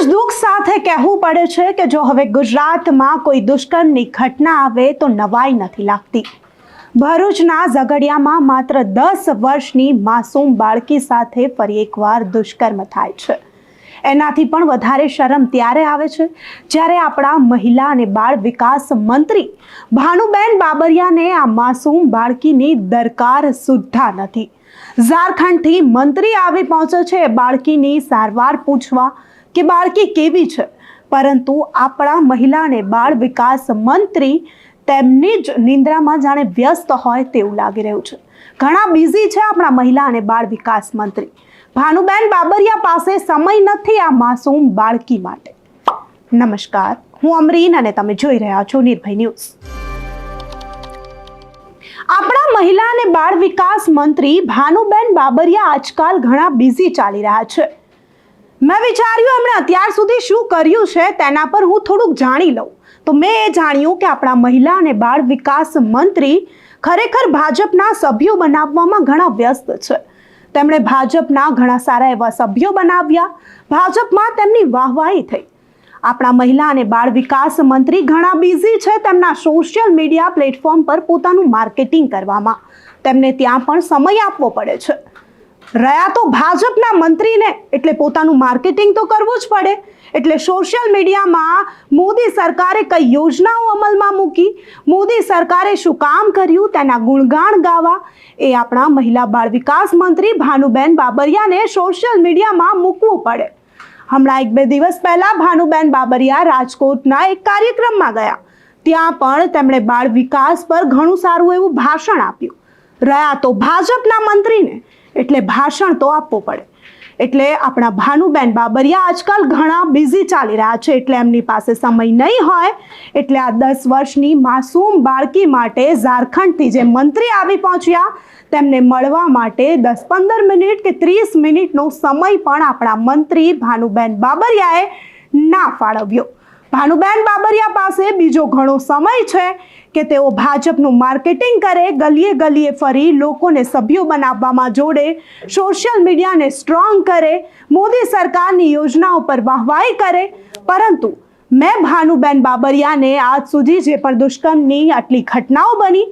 જ દુઃખ સાથે કહેવું પડે છે કે જો હવે ગુજરાતમાં કોઈ દુષ્કર્મની ઘટના આવે તો નવાઈ નથી લાગતી. ભરૂચના ઝઘડિયામાં માત્ર દસ વર્ષની માસૂમ બાળકી સાથે ફરી એકવાર દુષ્કર્મ થાય છે. એનાથી પણ વધારે શરમ ત્યારે આવે છે જ્યારે આપણા મહિલા અને બાળ વિકાસ મંત્રી ભાનુબેન બાબરિયાને આ માસૂમ બાળકીની દરકાર સુદ્ધા નથી. ઝારખંડથી મંત્રી આવી પહોંચે છે બાળકીની સારવાર પૂછવા કે બાળકી કેવી છે? પરંતુ આપણા મહિલા અને બાળ વિકાસ મંત્રી તેમની જ નિંદ્રામાં જાણે વ્યસ્ત હોય તેવું લાગી રહ્યું છે. ઘણા બિઝી છે આપણા મહિલા અને બાળ વિકાસ મંત્રી. ભાનુબેન બાબરિયા પાસે સમય નથી આ માસૂમ બાળકી માટે. નમસ્કાર, હું અમરીન અને તમે જોઈ રહ્યા છો નિર્ભય ન્યૂઝ. આપણા મહિલા અને બાળ વિકાસ મંત્રી ભાનુબેન બાબરિયા આજકાલ ઘણા બિઝી ચાલી રહ્યા છે. મેં વિચાર્યું એમણે અત્યાર સુધી શું કર્યું છે તેના પર હું થોડુંક જાણી લઉં. તો મેં એ જાણ્યું કે આપણા મહિલા અને બાળ વિકાસ મંત્રી ખરેખર ભાજપના સભ્યો બનાવવામાં ઘણા વ્યસ્ત છે. તેમણે ભાજપના ઘણા સારા એવા સભ્યો બનાવ્યા. ભાજપમાં તેમની વાહવાહી થઈ. આપણા મહિલા અને બાળ વિકાસ મંત્રી ઘણા બિઝી છે તેમના સોશિયલ મીડિયા પ્લેટફોર્મ પર પોતાનું માર્કેટિંગ કરવામાં. તેમને ત્યાં પણ સમય આપવો પડે છે. રહ્યા તો ભાજપના મંત્રીને, એટલે પોતાનું માર્કેટિંગ તો કરવું જ પડે. એટલે સોશિયલ મીડિયામાં મોદી સરકારે કઈ યોજનાઓ અમલમાં મૂકી? મોદી સરકારે શું કામ કર્યું? તેના ગુણગાન ગાવા. એ આપણા મહિલા બાળ વિકાસ મંત્રી ભાનુબેન બાબરિયાને સોશિયલ મીડિયામાં મૂકવું પડે. હમણાં એક બે દિવસ પહેલાં ભાનુબેન બાબરિયા રાજકોટના એક કાર્યક્રમમાં ગયા. ત્યાં પણ તેમણે બાળ વિકાસ પર ઘણું સારું એવું ભાષણ આપ્યું. રહ્યા તો ભાજપના મંત્રીને એટલે ભાષણ તો આપવું પડે. એટલે આપણા ભાનુબેન બાબરિયા આજકાલ ઘણા બિઝી ચાલી રહ્યા છે. એટલે એમની પાસે સમય નહીં હોય, એટલે આ દસ વર્ષની માસૂમ બાળકી માટે ઝારખંડથી જે મંત્રી આવી પહોંચ્યા, તેમને મળવા માટે દસ પંદર મિનિટ કે ત્રીસ મિનિટનો સમય પણ આપણા મંત્રી ભાનુબેન બાબરિયાએ ના ફાળવ્યો. ભાનુબેન બાબરિયા પાસે બીજો ઘણો સમય છે કે તેઓ ભાજપનું માર્કેટિંગ કરે, ગલીએ ગલીએ ફરી લોકોને સભ્યો બનાવવામાં જોડે સોશિયલ મીડિયાને સ્ટ્રોંગ કરે, મોદી સરકારની યોજનાઓ પર વાહવાઈ કરે. પરંતુ મેં ભાનુબેન બાબરિયાને આજ સુધી જે પણ દુષ્કર્મની આટલી ઘટનાઓ બની,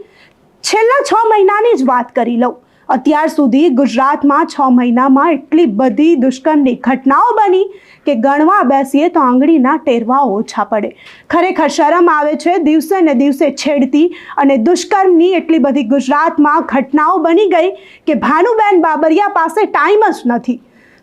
છેલ્લા છ મહિનાની જ વાત કરી લઉં. અત્યાર સુધી ગુજરાતમાં છ મહિનામાં એટલી બધી દુષ્કર્મની ઘટનાઓ બની કે ગણવા બેસીએ તો આંગળીના ટેરવા ઓછા પડે. ખરેખર શરમ આવે છે, દિવસે ને દિવસે છેડતી અને દુષ્કર્મની એટલી બધી ગુજરાતમાં ઘટનાઓ બની ગઈ કે ભાનુબેન બાબરિયા પાસે ટાઈમ જ નથી.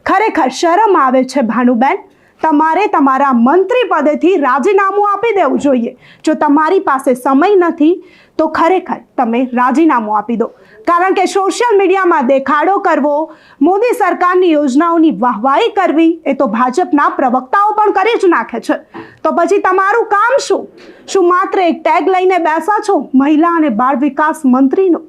ખરેખર શરમ આવે છે ભાનુબેન. તમારે તમારા મંત્રી પદેથી રાજીનામું આપી દેવું જોઈએ. જો તમારી પાસે સમય નથી, તો ખરેખર તમે રાજીનામું આપી દો. કારણ કે સોશિયલ મીડિયામાં દેખાડો કરવો, મોદી સરકારની યોજનાઓની વાહવાહી કરવી, એ તો ભાજપના પ્રવક્તાઓ પણ કરી જ નાખે છે. તો પછી તમારું કામ શું? શું માત્ર એક ટેગ લઈને બેસા છો? મહિલા અને બાળ વિકાસ મંત્રીનો?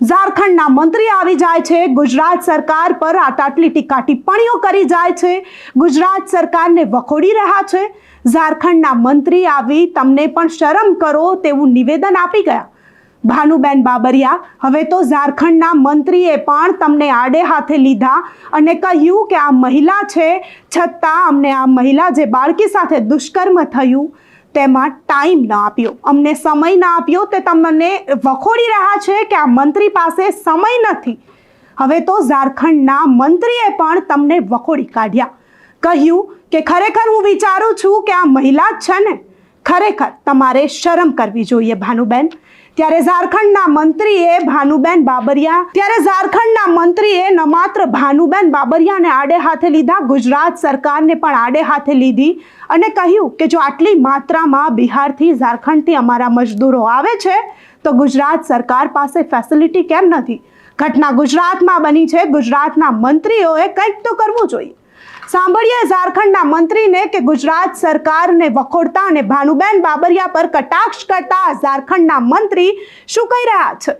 ઝારખંડના મંત્રી આવી જાય છે, ગુજરાત સરકાર પર આટલી ટીકા ટિપ્પણીઓ કરી જાય છે, ગુજરાત સરકારને વખોડી રહ્યા છે. ઝારખંડના મંત્રી આવી તમને પણ શરમ કરો તેવું નિવેદન આપી ગયા. ભાનુબેન બાબરિયા, હવે તો ઝારખંડના મંત્રીએ પણ તમને આડે હાથે લીધા અને કહ્યું કે આ મહિલા છે, છતાં અમને આ મહિલા જે બાળકી સાથે દુષ્કર્મ થયું, તેમાં ટાઈમ ન આપ્યો. અમને સમય ન આપ્યો તે તમને વખોડી રહ્યા છે કે આ મંત્રી પાસે સમય નથી. હવે તો ઝારખંડના મંત્રીએ પણ તમને વખોડી કાઢ્યા. કહ્યું કે ખરેખર હું વિચારું છું કે આ મહિલા જ છે ને? ખરેખર તમારે શરમ કરવી જોઈએ ભાનુબેન. ત્યારે ઝારખંડના મંત્રીએ ભાનુબેન બાબરિયા, ત્યારે ઝારખંડના મંત્રીએ ન માત્ર ભાનુબેન બાબરિયાને આડે હાથે લીધા, ગુજરાત સરકારને પણ આડે હાથે લીધી અને કહ્યું કે જો આટલી માત્રામાં બિહારથી ઝારખંડથી અમારા મજદૂરો આવે છે, તો ગુજરાત સરકાર પાસે ફેસિલિટી કેમ નથી? ઘટના ગુજરાતમાં બની છે. ગુજરાતના મંત્રીઓએ કંઈક તો કરવું જોઈએ. સાંભળીએ ઝારખંડના મંત્રીને કે ગુજરાત સરકારને વખોડતા અને ભાનુબેન બાબરિયા પર કટાક્ષ કરતા ઝારખંડના મંત્રી શું કહી રહ્યા છે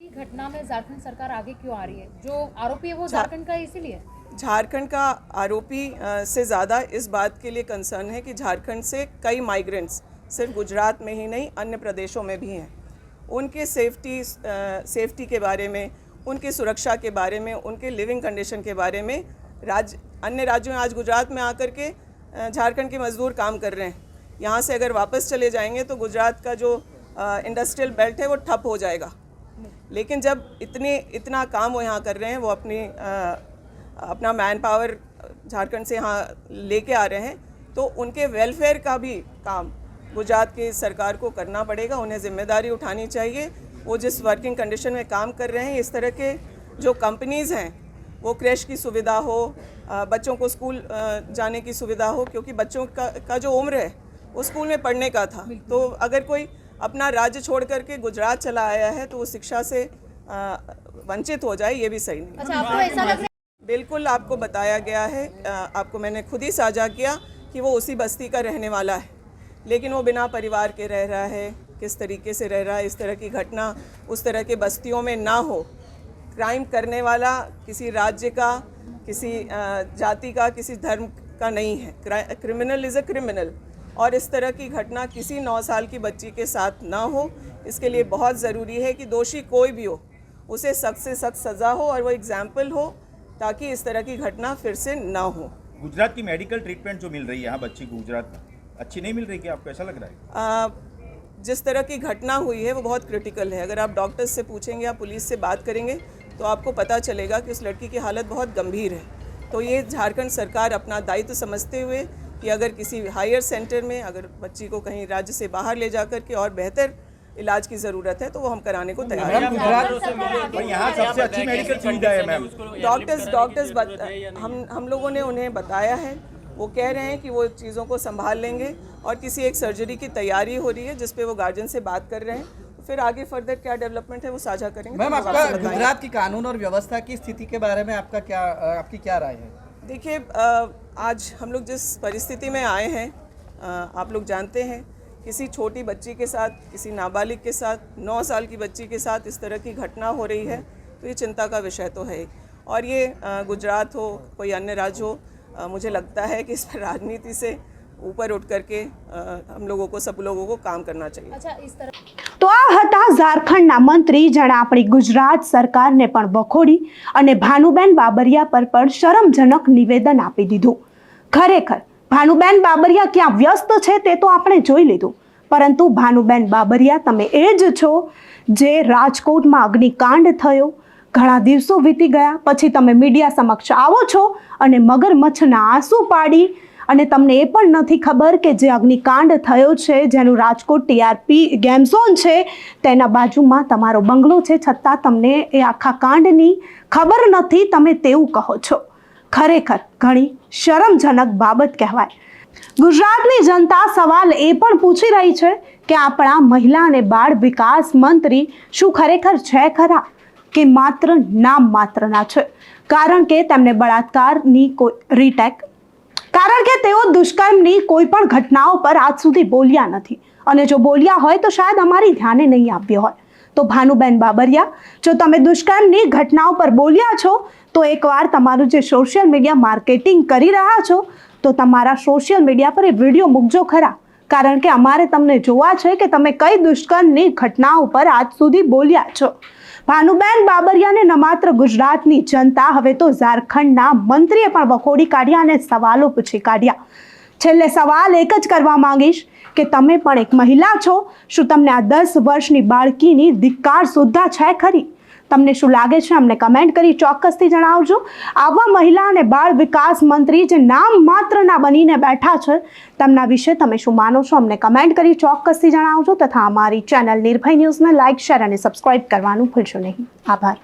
की घटना में झारखंड सरकार आगे क्यों आ रही है जो आरोपी है वो झारखंड का है इसीलिए झारखंड का आरोपी अ, से ज़्यादा इस बात के लिए कंसर्न है कि झारखंड से कई माइग्रेंट्स सिर्फ गुजरात में ही नहीं अन्य प्रदेशों में भी हैं उनके सेफ्टी अ, सेफ्टी के बारे में उनकी सुरक्षा के बारे में उनके लिविंग कंडीशन के बारे में राज्य अन्य राज्यों में आज गुजरात में आकर के झारखंड के मजदूर काम कर रहे हैं। यहाँ से अगर वापस चले जाएँगे तो गुजरात का जो इंडस्ट्रियल बेल्ट है वो ठप हो जाएगा। लेकिन जब इतने इतना काम वो यहाँ कर रहे हैं वो अपनी अ, अपना मैन पावर झारखंड से यहाँ लेके आ रहे हैं तो उनके वेलफेयर का भी काम गुजरात की सरकार को करना पड़ेगा। उन्हें ज़िम्मेदारी उठानी चाहिए। वो जिस वर्किंग कंडीशन में काम कर रहे हैं इस तरह के जो कंपनीज़ हैं वो क्रैश की सुविधा हो बच्चों को स्कूल जाने की सुविधा हो क्योंकि बच्चों का का जो उम्र है वो स्कूल में पढ़ने का था। तो अगर कोई अपना राज्य छोड़ करके गुजरात चला आया है तो वो शिक्षा से वंचित हो जाए ये भी सही नहीं अच्छा आपको ऐसा लग रहा है बिल्कुल आपको बताया गया है आपको मैंने खुद ही साझा किया कि वो उसी बस्ती का रहने वाला है। लेकिन वो बिना परिवार के रह रहा है किस तरीके से रह रहा है इस तरह की घटना उस तरह के बस्तियों में ना हो क्राइम करने वाला किसी राज्य का किसी जाति का किसी धर्म का नहीं है। Criminal is a criminal. और इस तरह की घटना किसी नौ साल की बच्ची के साथ ना हो। इसके लिए बहुत ज़रूरी है कि दोषी कोई भी हो उसे सख्त से सख्त सज़ा हो और वो एग्ज़ाम्पल हो ताकि इस तरह की घटना फिर से ना हो। गुजरात की मेडिकल ट्रीटमेंट जो मिल रही है यहाँ बच्ची को गुजरात में अच्छी नहीं मिल रही क्या आपको? ऐसा लग रहा है? अ, जिस तरह की घटना हुई है वो बहुत क्रिटिकल है। अगर आप डॉक्टर्स से पूछेंगे या पुलिस से बात करेंगे तो आपको पता चलेगा कि उस लड़की की हालत बहुत गंभीर है। तो ये झारखंड सरकार अपना दायित्व समझते हुए कि अगर किसी हायर सेंटर में अगर बच्ची को कहीं राज्य से बाहर ले जाकर के और बेहतर इलाज की ज़रूरत है तो वो हम कराने को तैयार हैं। गुजरात यहाँ सबसे अच्छी मेडिकल सुविधा है मैम। डॉक्टर्स डॉक्टर्स हम हम लोगों ने उन्हें बताया है। वो कह रहे हैं कि वो चीज़ों को संभाल लेंगे और किसी एक सर्जरी की तैयारी हो रही है जिस पे वो गार्जियन से बात कर रहे हैं। फिर आगे फर्दर क्या डेवलपमेंट है वो साझा करेंगे। मैम तो आपका गुजरात की कानून और व्यवस्था की स्थिति के बारे में आपका क्या आपकी क्या राय है? देखिए आज हम लोग जिस परिस्थिति में आए हैं आप लोग जानते हैं किसी छोटी बच्ची के साथ किसी नाबालिग के साथ नौ साल की बच्ची के साथ इस तरह की घटना हो रही है तो ये चिंता का विषय तो है और ये गुजरात हो कोई अन्य राज्य हो मुझे लगता है कि इस पर राजनीति से ऊपर उठ करके हम लोगों को सब लोगों को काम करना चाहिए। अच्छा इस तरह તો આ હતા ઝારખંડના મંત્રી. જેણે આપણી ગુજરાત સરકારને પણ વખોડી અને ભાનુબેન બાબરિયા પર પણ શરમજનક નિવેદન આપી દીધું. ખરેખર, ભાનુબેન બાબરિયા ક્યાં વ્યસ્ત છે તે તો આપણે જોઈ લીધું. પરંતુ ભાનુબેન બાબરિયા, તમે એ જ છો જે રાજકોટમાં અગ્નિકાંડ થયો. ઘણા દિવસો વીતી ગયા, પછી તમે મીડિયા સમક્ષ આવો છો અને મગરમચ્છના આંસુ પાડી અને તમને એ પણ નથી ખબર કે જે અગ્નિકાંડ થયો છે, જેનું રાજકોટ ટીઆરપી ગેમઝોન છે, તેના બાજુમાં તમારો બંગલો છે, છતાં તમને એ આખા કાંડની ખબર નથી, તમે તેવું કહો છો. ખરેખર ઘણી શરમજનક બાબત કહેવાય. ગુજરાતની જનતા સવાલ એ પણ પૂછી રહી છે કે આપણા મહિલા અને બાળ વિકાસ મંત્રી શું ખરેખર છે ખરા કે માત્ર નામ માત્રના છે? કારણ કે તેમને બળાત્કારની કોઈ રીટેક કારણ કે તેઓ દુષ્કર્મની કોઈ પણ ઘટનાઓ પર આજ સુધી બોલ્યા નથી. અને જો બોલ્યા હોય તો શાયદ અમારી ધ્યાને નહીં આવ્યો હોય. તો ભાનુબેન બાબરિયા, જો તમે દુષ્કર્મની ઘટનાઓ પર બોલ્યા છો, તો એકવાર તમારું જે સોશિયલ મીડિયા માર્કેટિંગ કરી રહ્યા છો, તો તમારા સોશિયલ મીડિયા પર એ વીડિયો મૂકજો ખરા. કારણ કે અમારે તમને જોવા છે કે તમે કઈ દુષ્કર્મની ઘટનાઓ પર આજ સુધી બોલ્યા છો. ભાનુબેન બાબરિયાને ન માત્ર ગુજરાતની જનતા, હવે તો ઝારખંડના મંત્રીએ પણ વખોડી કાઢ્યા અને સવાલો પૂછી કાઢ્યા. છેલ્લે સવાલ એક જ કરવા માંગીશ કે તમે પણ એક મહિલા છો, શું તમને આ દસ વર્ષની બાળકીની ધિક્કાર સુદ્ધા છે ખરી? તમને શું લાગે છે અમને કમેન્ટ કરી ચોક્કસથી જણાવજો. આવા મહિલા અને બાળ વિકાસ મંત્રી જે નામ માત્રના બનીને બેઠા છે, તેમના વિશે તમે શું માનો છો? અમને કમેન્ટ કરી ચોક્કસથી જણાવજો તથા અમારી ચેનલ નિર્ભય ન્યૂઝને લાઇક શેર અને સબસ્ક્રાઇબ કરવાનું ભૂલશો નહીં. આભાર.